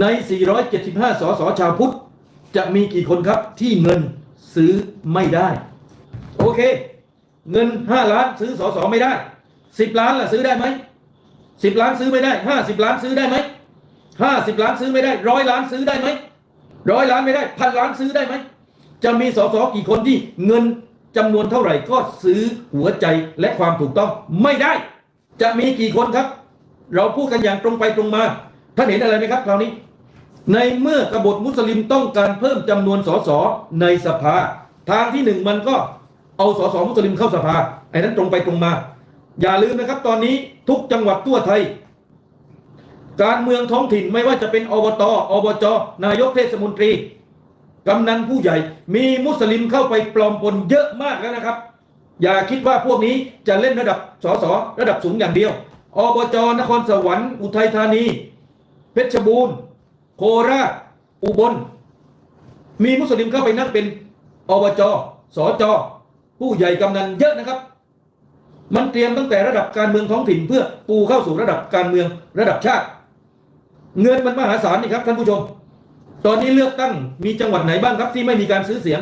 ใน 475 สสชาวพุทธ จะมีกี่คนครับที่เงินซื้อไม่ได้ โอเค เงิน 5 ล้านซื้อสสไม่ได้ 10 ล้านล่ะซื้อได้ไหม10 ล้านซื้อไม่ได้ 50 ล้านซื้อได้ไหม50 ล้านซื้อไม่ได้ร้อยล้านซื้อได้ไหมร้อยล้านไม่ได้พันล้านซื้อได้ไหมจะมีสสกี่คนที่เงินจำนวนเท่าไหร่ก็ซื้อหัวใจและความถูกต้องไม่ได้ จะมีกี่คนครับ เราพูดกันอย่างตรงไปตรงมา ท่านเห็นอะไรไหมครับคราวนี้ ในเมื่อกบฏมุสลิมต้องการเพิ่มจำนวนสสในสภา ทางที่หนึ่งมันก็เอาสสมุสลิมเข้าสภาไอ้นั้นตรงไปตรงมา อย่าลืมนะครับ ตอนนี้ทุกจังหวัดทั่วไทย การเมืองท้องถิ่นไม่ว่าจะเป็นอบตอบจนายกเทศมนตรีกำนันผู้ใหญ่มีมุสลิมเข้าไปปลอมปนเยอะมากแล้วนะครับ อย่าคิดว่าพวกนี้จะเล่นระดับสสระดับสูงอย่างเดียวอบจนครสวรรค์อุทัยธานี เพชรบูรณ์ โคราช อุบล มีมุสลิมเข้าไปนั่งเป็นอบจสจผู้ใหญ่กำนันเยอะนะครับ มันเตรียมตั้งแต่ระดับการเมืองท้องถิ่นเพื่อปูเข้าสู่ระดับการเมืองระดับชาติ เงินมันมหาศาลนี่ครับท่านผู้ชม ตอนนี้เลือกตั้งมีจังหวัดไหนบ้างครับที่ไม่มีการซื้อเสียง